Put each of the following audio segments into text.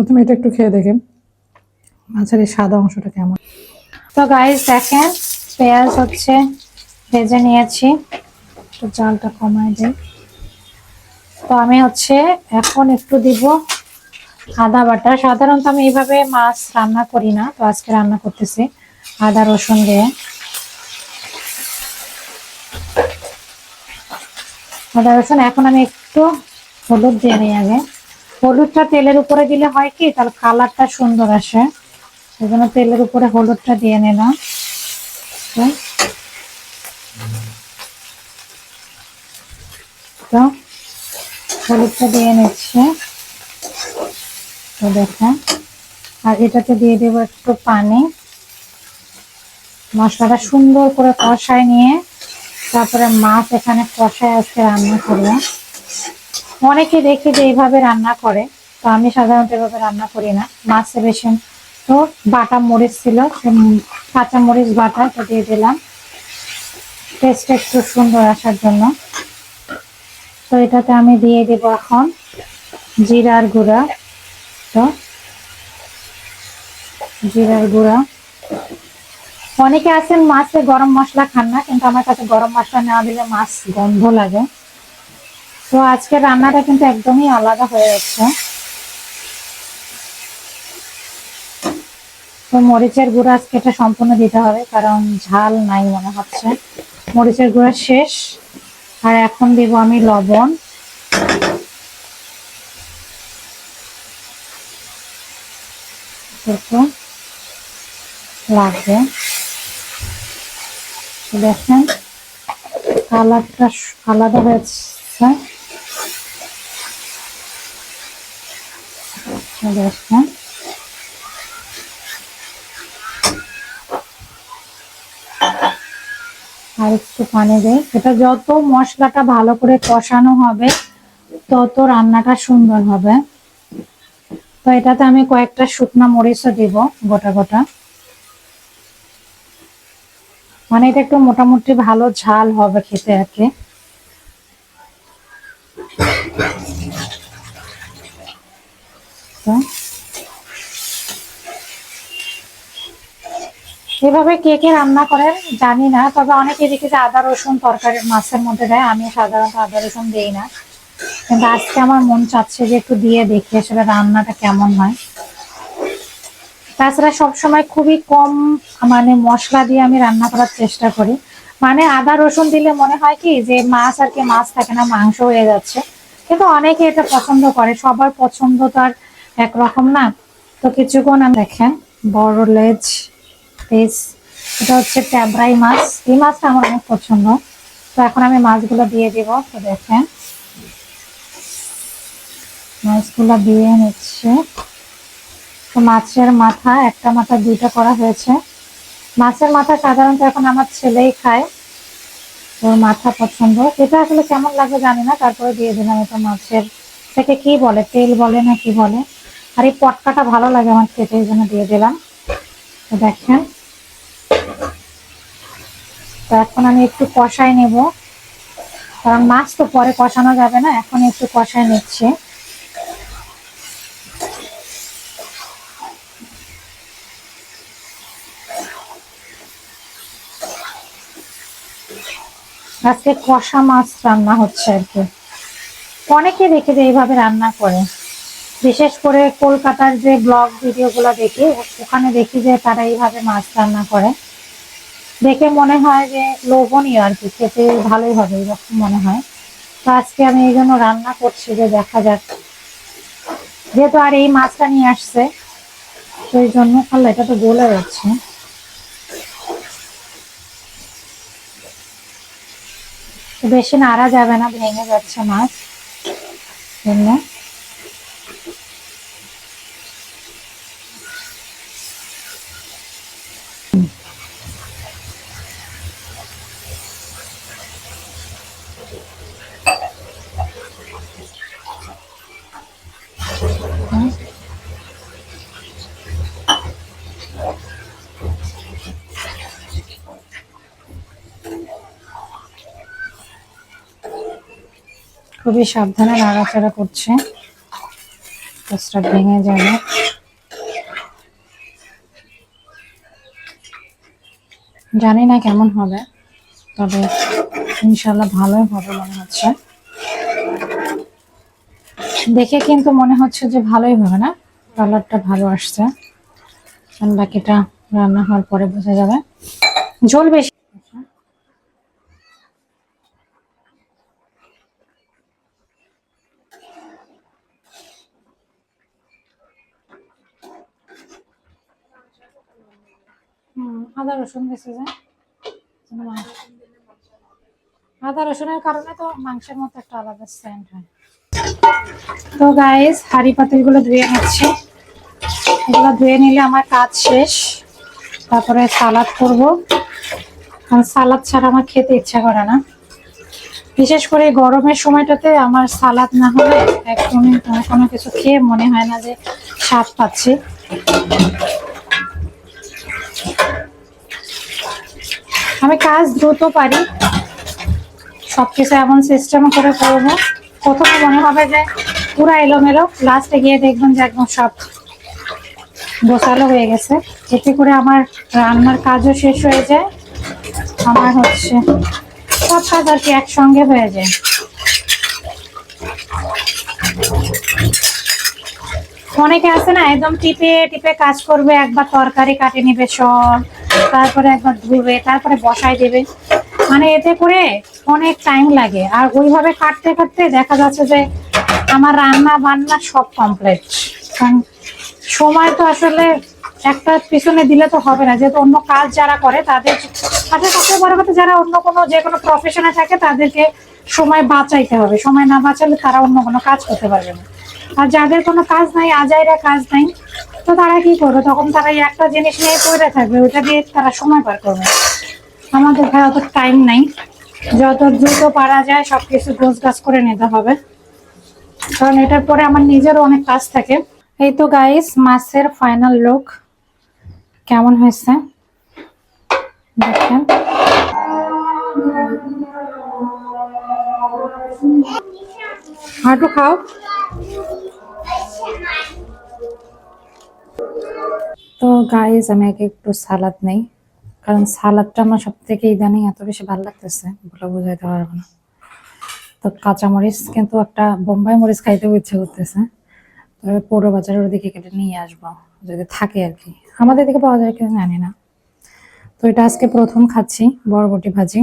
প্রথমে এটা একটু খেয়ে দেখেন মাছের এই সাদা অংশটা কেমন? তো গাইস দেখেন, পেঁয়াজ হচ্ছে ভেজে নিয়েছি। একটু জালটা কমায় দিই। তো আমি হচ্ছে এখন একটু দিব আদা বাটা। সাধারণত আমি এইভাবে মাছ রান্না করি না, তো আজকে রান্না করতেছি আদা, রসুন দিয়ে। আদা, রসুন এখন আমি একটু হলুদ দিয়ে নিই আগে। হলুদটা তেলের উপরে দিলে হয় কি তাহলে কালারটা সুন্দর আসে। সেই জন্য তেলের উপরে হলুদটা দিয়ে নিলাম। তো, হলুদটা দিয়ে নিচ্ছে। তো দেখেন, আর এটাতে দিয়ে দেবো একটু পানি। মশলাটা সুন্দর করে কষায় নিয়ে, তারপরে মাছ এখানে কষায় আজকে রান্না করব। অনেকে দেখি যে এইভাবে রান্না করে, তো আমি সাধারণত এভাবে রান্না করি না। মাছে বেশি তো বাটা মরিচ ছিল কাঁচা মরিচ বাটা তো দিয়ে দিলাম। টেস্ট একটু সুন্দর আসার জন্য। তো এটাতে আমি দিয়ে দেবো এখন জিরার গুঁড়া। তো জিরার গুঁড়া। অনেকে আছেন মাছে গরম মশলা খান না, কিন্তু আমার কাছে গরম মশলা না দিলে মাছ গন্ধ লাগে। তো আজকে রান্নাটা কিন্তু একদমই আলাদা হয়ে যাচ্ছে তো মরিচের গুঁড়া আজকে এটা সম্পূর্ণ দিতে হবে, কারণ ঝাল নাই মনে হচ্ছে। মরিচের গুঁড়া শেষ, আর এখন দেব আমি লবণ। লাগবে। দেখেন, কালারটা আলাদা হয়েছে। দেখেন আর একটু পানি দেই। এটা যত মশলাটা ভালো করে কষানো হবে, তত রান্নাটা সুন্দর হবে। তো এটাতে আমি কয়েকটা শুকনো মরিচও দিব, গোটা গোটা। মানে এটা একটু মোটামুটি ভালো ঝাল হবে খেতে আর কি। এভাবে কে কে রান্না করেন জানি না, তবে অনেকে দেখি যে আদা, রসুন তরকারি মাছের মধ্যে দেয়। আমি সাধারণত আদা, রসুন দিই না। কিন্তু আজকে আমার মন চাচ্ছে যে একটু দিয়ে দেখি আসলে রান্নাটা কেমন হয়। তাছাড়া সবসময় খুবই কম মানে মশলা দিয়ে আমি রান্না করার চেষ্টা করি। মানে আদা, রসুন দিলে মনে হয় কি যে মাছ আর কি মাছ থাকে না, মাংস হয়ে যাচ্ছে। কিন্তু অনেকে এটা পছন্দ করে, সবার পছন্দ তো আর একরকম না। তো কিছুক্ষণ দেখেন, বড় লেজ পিস এটা হচ্ছে ট্যাবরাই মাছ। এই মাছটা আমার অনেক পছন্দ। তো এখন আমি মাছগুলো দিয়ে দিব, তো দেখেন। মাছগুলো দিয়ে নিচ্ছে। তো মাছের মাথা, একটা মাথা, দুইটা করা হয়েছে। মাছের মাথা সাধারণত এখন আমার ছেলেই খায়। ওর মাথা পছন্দ। এটা আসলে কেমন লাগে জানি না, তারপরে দিয়ে দিলাম এটা মাছের। থেকে কি বলে? তেল বলে না কি বলে? আর এই পটকাটা ভালো লাগে আমার খেতে, এই জন্য দিয়ে দিলাম। তো দেখেন। তো এখন আমি একটু কষাই নেব। কারণ মাছ তো পরে কষানো যাবে না, এখন একটু কষাই নিচ্ছি। আজকে কষা মাছ রান্না হচ্ছে আর কি। অনেকে দেখে যে এইভাবে রান্না করে। বিশেষ করে কলকাতার যে ব্লগ ভিডিওগুলো দেখি, ওখানে দেখি যে তারা এইভাবে মাছ রান্না করে। দেখে মনে হয় যে লোভনীয় আর কি, খেতে ভালোই হবে এরকম মনে হয়। তো আজকে আমি এই জন্য রান্না করছি যে দেখা যাক। যেহেতু আর এই মাছটা নিয়ে আসছে সেই জন্য খাল্লা, এটা তো গলে যাচ্ছে। বেশি নাড়া যাবে না, ভেঙে যাচ্ছে মাছ। জন্য। খুবই সাবধানে নাড়াচাড়া করছে। টোস্টটা ভেঙে যাবে। জানি না কেমন হবে, তবে ইনশাল্লাহ ভালোই হবে মনে হচ্ছে। দেখে কিন্তু মনে হচ্ছে যে ভালোই হবে না, কালারটা ভালো আসছে। বাকিটা রান্না হওয়ার পরে বোঝা যাবে। ঝোল বেশি হুম, আদা রসুন দিছে যে। আদা রসুনের কারণে তো মাংসের মতো একটা আলাদা সেন্ট হয়। তো গাইস হাঁড়ি পাতিলগুলো ধুয়ে নিচ্ছি। এগুলো ধুয়ে নিলে আমার কাজ শেষ। তারপরে সালাদ করব। কারণ সালাদ ছাড়া আমার খেতে ইচ্ছা করে না। বিশেষ করে গরমের সময়টাতে আমার সালাদ না হলে একদমই কোনো কিছু খেয়ে মনে হয় না যে স্বাদ পাচ্ছি। আমি কাজ দ্রুত পারি। সবকিছু এমন সিস্টেম করে করব। প্রথমে মনে হবে যে পুরো এলোমেলো লাস্টে গিয়ে দেখবেন যে একদম সব গোছালো হয়ে গেছে। এতে করে আমার রান্নার কাজও শেষ হয়ে যায়। আমার হচ্ছে সব কাজ আর কি একসঙ্গে হয়ে যায়। অনেকে আছে না, একদম টিপে টিপে কাজ করবে, একবার তরকারি কাটে নিবে সব। তারপরে একবার ধুবে, তারপরে বসাই দেবে। মানে এতে করে অনেক টাইম লাগে। আর ওইভাবে কাটতে কাটতে দেখা যাচ্ছে যে আমার রান্না বান্না সব কমপ্লিট কারণ সময় তো আসলে একটা পিছনে দিলে তো হবে না। যেহেতু অন্য কাজ যারা করে, তাদের তাদের সবচেয়ে বড় কথা, যারা অন্য কোনো, যে কোনো প্রফেশনে থাকে, তাদেরকে সময় বাঁচাইতে হবে। সময় না বাঁচালে তারা অন্য কোনো কাজ করতে পারবে না। আর যাদের কোনো কাজ নাই, আজাইরা কাজ নাই তো তারা কি করবে? তখন তারা একটা জিনিস নিয়ে পড়ে থাকবে ওটা দিয়ে তারা সময় পার করবে। আমাদের ভাই অত টাইম নাই। যত দ্রুত পারা যায়, সবকিছু গোছ গাছ করে নিতে হবে। কারণ এটার পরে আমার নিজেরও অনেক কাজ থাকে। এই তো গাইস মাছের ফাইনাল লুক কেমন হয়েছে? দেখেন। হাঁটু খাও। তো গাইস আমি আগে একটু সালাদ নেই, কারণ সালাদটা আমার সব থেকে ইদানিং এত বেশি ভালো লাগতেছে বলে বোঝাইতে পারব না। তো কাঁচামরিচ কিন্তু একটা বোম্বাই মরিচ খাইতেও ইচ্ছে করতেছে তবে পৌর বাজারের ওদিকে কেটে নিয়ে আসব, যদি থাকে আর কি। আমাদের দিকে পাওয়া যায় কিনা জানি না। তো এটা আজকে প্রথম খাচ্ছি, বরবটি ভাজি।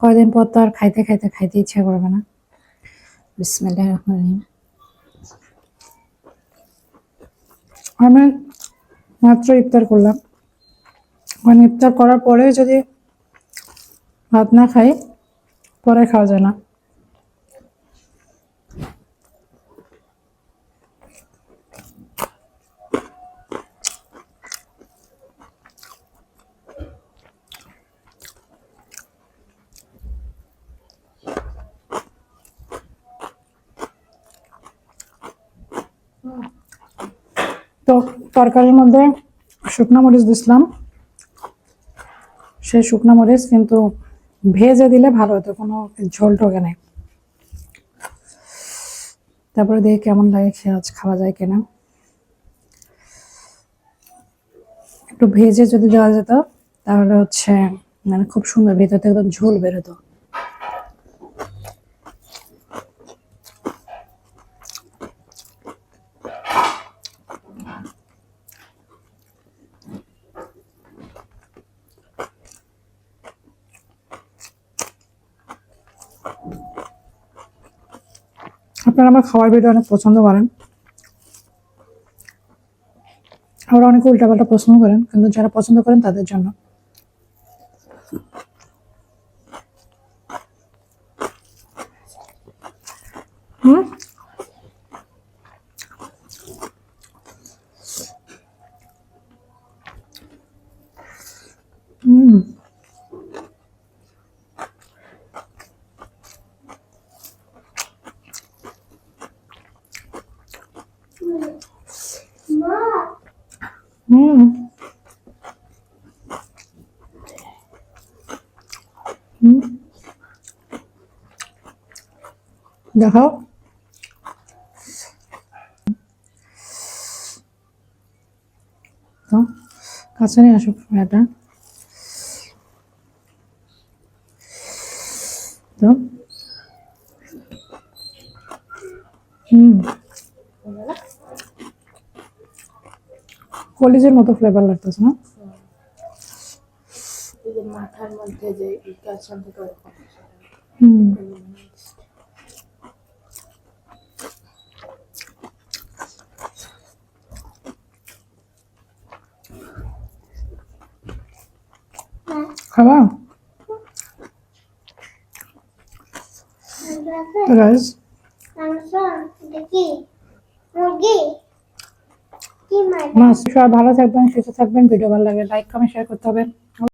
কয়দিন পর তো আর খাইতে খাইতে খাইতে ইচ্ছা করবে না। বিসমিল্লাহির রহমানির রহিম। আমি মাত্র ইফতার করলাম। মানে ইফতার করার পরে যদি ভাত না খাই, পরে খাওয়া যায় না। তো তরকারির মধ্যে শুকনো মরিচ দিছিলাম। সেই শুকনো মরিচ কিন্তু ভেজে দিলে ভালো হতো, কোনো ঝোল টোকে নেই। তারপরে দেখি কেমন লাগে আজ খাওয়া যায় কিনা একটু ভেজে যদি দেওয়া যেত, তাহলে হচ্ছে মানে খুব সুন্দর, ভেতর থেকে একদম ঝোল বেরোতো আপনারা আমার খাবার ভিডিও অনেক পছন্দ করেন। আবার অনেকে উল্টাপাল্টা প্রশ্ন করেন, কিন্তু যারা পছন্দ করেন তাদের জন্য। দেখাও। কাছে নিয়ে আসো এটা তো। কলেজের মতো ফ্লেভার লাগতেছে না? হুম মাছ? সবাই ভালো থাকবেন সুস্থ থাকবেন ভিডিও ভালো লাগে লাইক কমেন্ট শেয়ার করতে হবে।